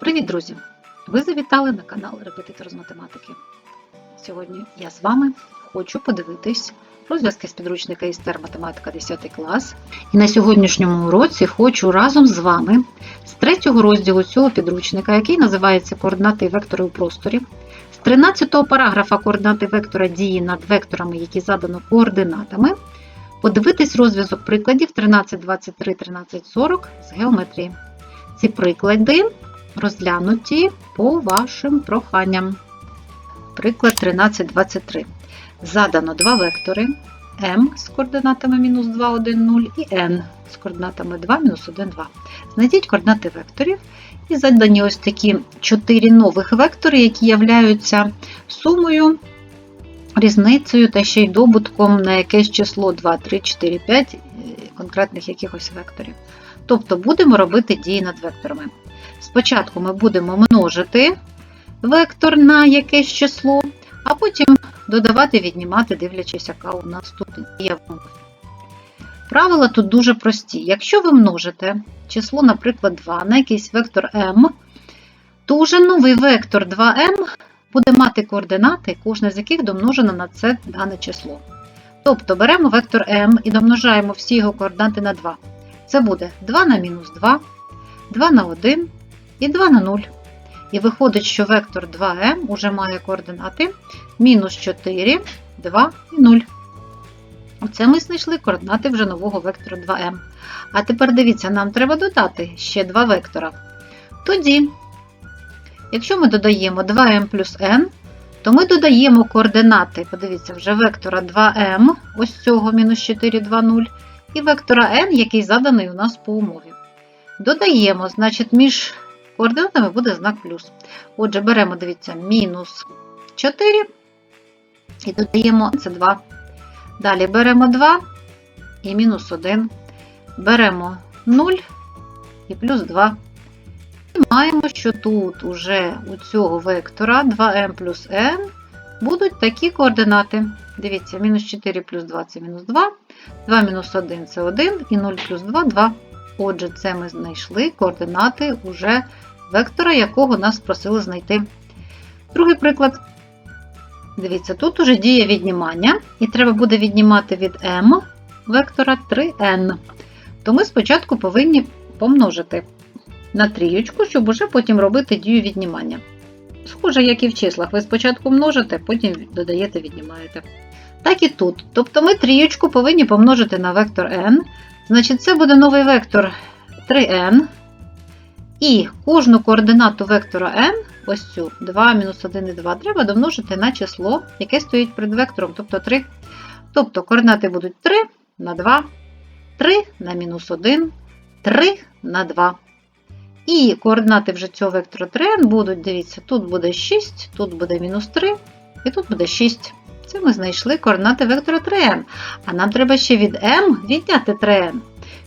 Привіт, друзі! Ви завітали на канал Репетитор з математики. Сьогодні я з вами хочу подивитись розв'язки з підручника істер математика 10 клас. І на сьогоднішньому уроці хочу разом з вами з третього розділу цього підручника, який називається Координати вектори у просторі, з 13-го параграфа координати вектора дії над векторами, які задано координатами, подивитись розв'язок прикладів 13, 23, 13, 40 з геометрії. Ці приклади розглянуті по вашим проханням. Приклад 1323. Задано два вектори m з координатами мінус 2, 1, 0 і n з координатами 2, мінус 1, 2. Знайдіть координати векторів і задані ось такі чотири нових вектори, які являються сумою, різницею та ще й добутком на якесь число 2, 3, 4, 5 конкретних якихось векторів. Тобто будемо робити дії над векторами. Спочатку ми будемо множити вектор на якесь число, а потім додавати, віднімати, дивлячись, яка у нас тут умові. Правила тут дуже прості. Якщо ви множите число, наприклад, 2 на якийсь вектор m, то вже новий вектор 2m буде мати координати, кожна з яких домножена на це дане число. Тобто беремо вектор m і домножаємо всі його координати на 2. Це буде 2 на мінус 2, 2 на 1 і 2 на 0. І виходить, що вектор 2m уже має координати мінус 4, 2 і 0. Оце ми знайшли координати вже нового вектора 2m. А тепер дивіться, нам треба додати ще два вектора. Тоді, якщо ми додаємо 2m плюс n, то ми додаємо координати, подивіться, вже вектора 2m, ось цього мінус 4, 2, 0, і вектора n, який заданий у нас по умові. Додаємо, значить, між координатами буде знак плюс. Отже, беремо, дивіться, мінус 4 і додаємо це 2. Далі беремо 2 і мінус 1. Беремо 0 і плюс 2. І маємо, що тут уже у цього вектора 2m плюс n будуть такі координати. Дивіться, мінус 4 плюс 2 це мінус 2, 2 мінус 1 це 1 і 0 плюс 2 2. Отже, це ми знайшли координати уже вектора, якого нас просили знайти. Другий приклад. Дивіться, тут уже діє віднімання, і треба буде віднімати від m вектора 3n. То ми спочатку повинні помножити на трієчку, щоб уже потім робити дію віднімання. Схоже, як і в числах, ви спочатку множите, потім додаєте, віднімаєте. Так і тут. Тобто ми трієчку повинні помножити на вектор n. Значить, це буде новий вектор 3n. І кожну координату вектора n, ось цю 2, мінус 1 і 2, треба домножити на число, яке стоїть перед вектором, тобто 3. Тобто координати будуть 3 на 2, 3 на мінус 1, 3 на 2. І координати вже цього вектора 3n будуть, дивіться, тут буде 6, тут буде мінус 3, і тут буде 6. Це ми знайшли координати вектора 3n. А нам треба ще від m відняти 3n.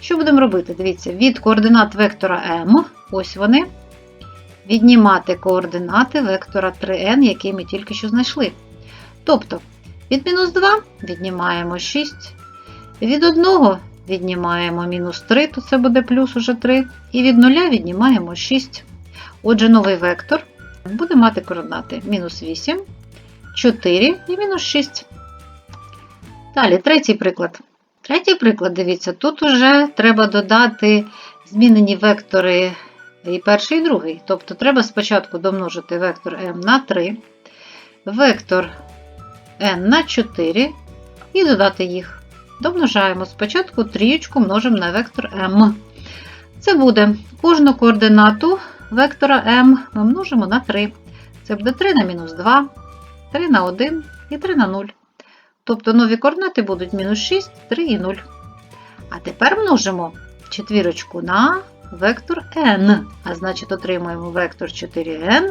Що будемо робити? Дивіться, від координат вектора m, ось вони, віднімати координати вектора 3n, який ми тільки що знайшли. Тобто, від мінус 2 віднімаємо 6, від 1 віднімаємо мінус 3, то це буде плюс уже 3, і від 0 віднімаємо 6. Отже, новий вектор буде мати координати мінус 8, 4 і мінус 6. Далі, третій приклад. Третій приклад, дивіться, тут уже треба додати змінені вектори і перший, і другий. Тобто треба спочатку домножити вектор m на 3, вектор n на 4 і додати їх. Домножаємо спочатку трієчку множимо на вектор m. Це буде кожну координату вектора m ми множимо на 3. Це буде 3 на мінус 2, 3 на 1 і 3 на 0. Тобто нові координати будуть мінус 6, 3 і 0. А тепер множимо четвірочку на вектор n, а значить отримуємо вектор 4n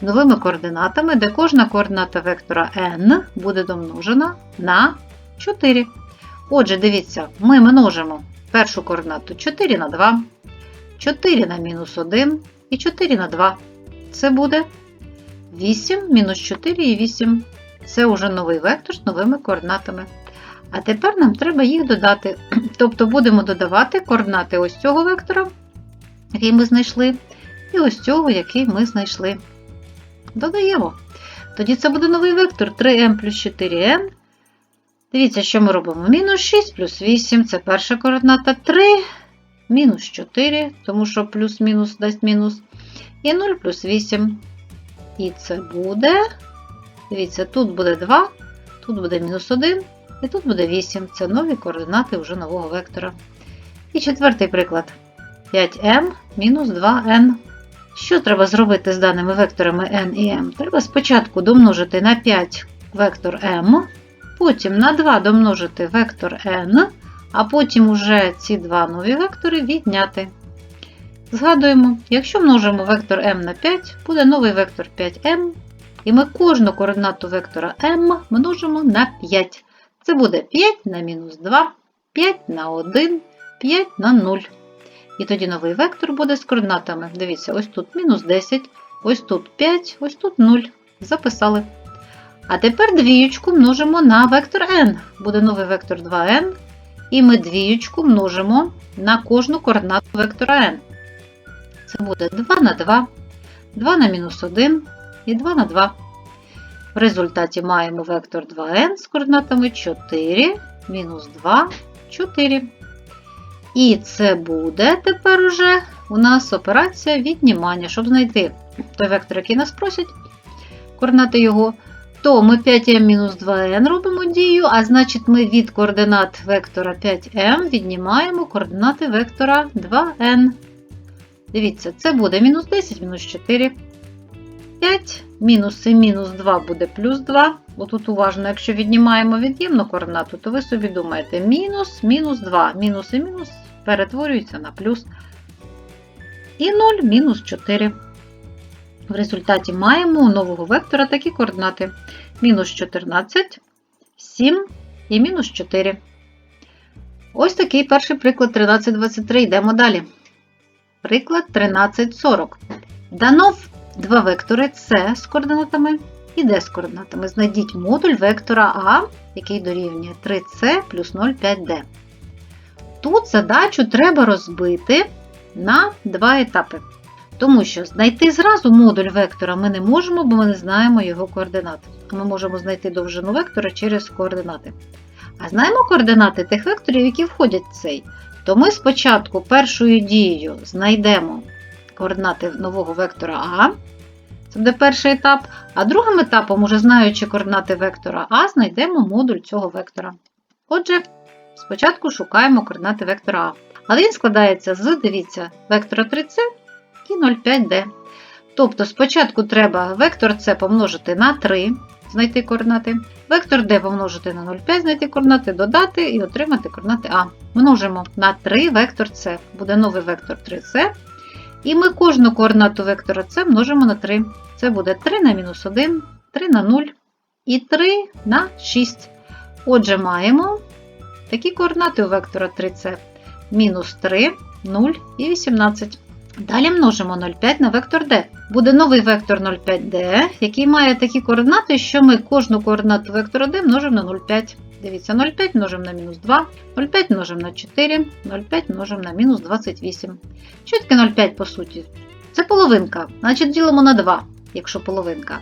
з новими координатами, де кожна координата вектора n буде домножена на 4. Отже, дивіться, ми множимо першу координату 4 на 2, 4 на мінус 1 і 4 на 2. Це буде 8 мінус 4 і 8. Це вже новий вектор з новими координатами. А тепер нам треба їх додати. Тобто будемо додавати координати ось цього вектора, який ми знайшли, і ось цього, який ми знайшли. Додаємо. Тоді це буде новий вектор 3m плюс 4n. Дивіться, що ми робимо. Мінус 6 плюс 8 це перша координата 3, мінус 4, тому що плюс-мінус дасть мінус. І 0 плюс 8. І це буде. Дивіться, тут буде 2, тут буде мінус 1, і тут буде 8. Це нові координати вже нового вектора. І четвертий приклад. 5m мінус 2n. Що треба зробити з даними векторами n і m? Треба спочатку домножити на 5 вектор m, потім на 2 домножити вектор n, а потім уже ці два нові вектори відняти. Згадуємо, якщо множимо вектор m на 5, буде новий вектор 5m, і ми кожну координату вектора m множимо на 5. Це буде 5 на мінус 2, 5 на 1, 5 на 0. І тоді новий вектор буде з координатами. Дивіться, ось тут мінус 10, ось тут 5, ось тут 0. Записали. А тепер двіючку множимо на вектор n. Буде новий вектор 2n. І ми двіючку множимо на кожну координату вектора n. Це буде 2 на 2, 2 на мінус 1 і 2 на 2. В результаті маємо вектор 2n з координатами 4, мінус 2, 4. І це буде тепер уже у нас операція віднімання. Щоб знайти той вектор, який нас просять, координати його, то ми 5m-2n робимо дію, а значить ми від координат вектора 5m віднімаємо координати вектора 2n. Дивіться, це буде мінус 10, мінус 4. 5, мінус і мінус 2 буде плюс 2. Отут уважно, якщо віднімаємо від'ємну координату, то ви собі думаєте, мінус, мінус 2. Мінус і мінус перетворюються на плюс. І 0, мінус 4. В результаті маємо у нового вектора такі координати: мінус 14, 7 і мінус 4. Ось такий перший приклад 13,23. Йдемо далі. Приклад 13,40. Дано два вектори С з координатами і D з координатами. Знайдіть модуль вектора А, який дорівнює 3С плюс 0,5D. Тут задачу треба розбити на два етапи. Тому що знайти зразу модуль вектора ми не можемо, бо ми не знаємо його координат. Ми можемо знайти довжину вектора через координати. А знаємо координати тих векторів, які входять в цей. То ми спочатку першою дією знайдемо координати нового вектора А. Це буде перший етап. А другим етапом, уже знаючи координати вектора А, знайдемо модуль цього вектора. Отже, спочатку шукаємо координати вектора А. Але він складається з, дивіться, вектора 3С і 0,5D. Тобто спочатку треба вектор С помножити на 3, знайти координати, вектор D помножити на 0,5, знайти координати, додати і отримати координати А. Множимо на 3 вектор С. Буде новий вектор 3С. І ми кожну координату вектора С множимо на 3. Це буде 3 на мінус 1, 3 на 0 і 3 на 6. Отже, маємо такі координати у вектора 3С. Мінус 3, 0 і 18. Далі множимо 0,5 на вектор D. Буде новий вектор 0,5D, який має такі координати, що ми кожну координату вектора D множимо на 0,5. Дивіться, 0,5 множимо на мінус 2, 0,5 множимо на 4, 0,5 множимо на мінус 28. Що таке 0,5 по суті? Це половинка. Значить, ділимо на 2, якщо половинка.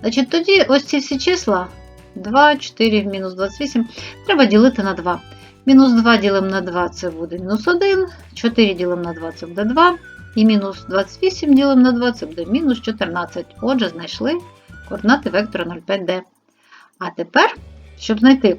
Значить, тоді ось ці всі числа 2, 4, мінус 28, треба ділити на 2. Мінус 2 ділимо на 2, це буде мінус 1, 4 ділимо на 2, це буде 2. І мінус 28 ділимо на 2, це буде мінус 14. Отже, знайшли координати вектора 0,5D. А тепер, щоб знайти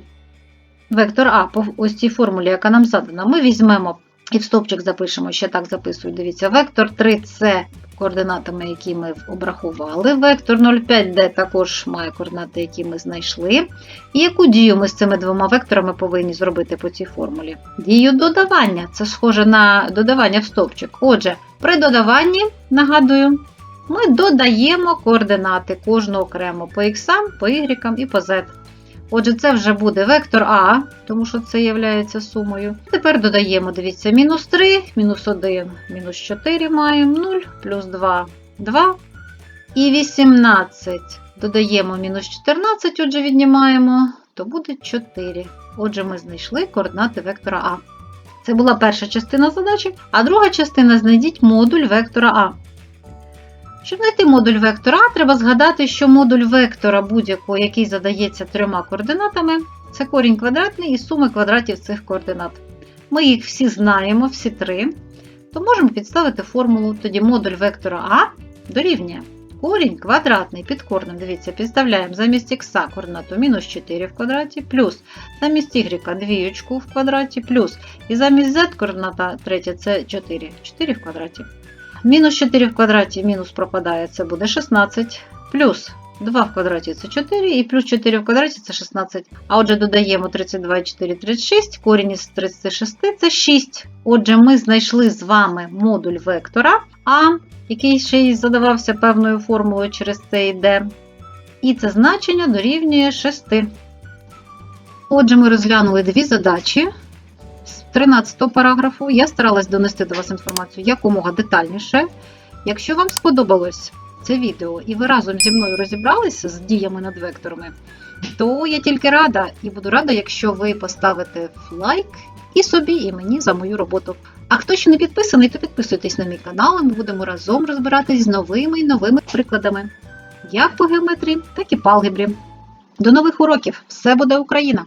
вектор А по ось цій формулі, яка нам задана, ми візьмемо і в стопчик запишемо, ще так записую. Дивіться, вектор 3С координатами, які ми обрахували. Вектор 0,5D також має координати, які ми знайшли. І яку дію ми з цими двома векторами повинні зробити по цій формулі? Дію додавання. Це схоже на додавання в стопчик. Отже, при додаванні, нагадую, ми додаємо координати кожного окремо по x, по y і по z. Отже, це вже буде вектор А, тому що це є сумою. Тепер додаємо, дивіться, мінус 3, мінус 1, мінус 4 маємо 0, плюс 2, 2. І 18 додаємо мінус 14, отже, віднімаємо, то буде 4. Отже, ми знайшли координати вектора А. Це була перша частина задачі, а друга частина знайдіть модуль вектора А. Щоб знайти модуль вектора А, треба згадати, що модуль вектора будь-якого, який задається трьома координатами, це корінь квадратний і суми квадратів цих координат. Ми їх всі знаємо, всі три, то можемо підставити формулу. Тоді модуль вектора А дорівнює корінь квадратний під корнем. Дивіться, підставляємо замість х координату мінус 4 в квадраті, плюс замість y двієчку в квадраті, плюс і замість z координата третя це 4. 4 в квадраті. Мінус 4 в квадраті мінус пропадає, це буде 16, плюс 2 в квадраті це 4, і плюс 4 в квадраті це 16. А отже, додаємо 32 і 4 36, корінь із 36 це 6. Отже, ми знайшли з вами модуль вектора А, який ще й задавався певною формулою через це йде. І це значення дорівнює 6. Отже, ми розглянули дві задачі 13 параграфу. Я старалась донести до вас інформацію якомога детальніше. Якщо вам сподобалось це відео і ви разом зі мною розібралися з діями над векторами, то я тільки рада і буду рада, якщо ви поставите лайк і собі, і мені за мою роботу. А хто ще не підписаний, то підписуйтесь на мій канал, і ми будемо разом розбиратись з новими і новими прикладами, як по геометрії, так і по алгебрі. До нових уроків! Все буде Україна!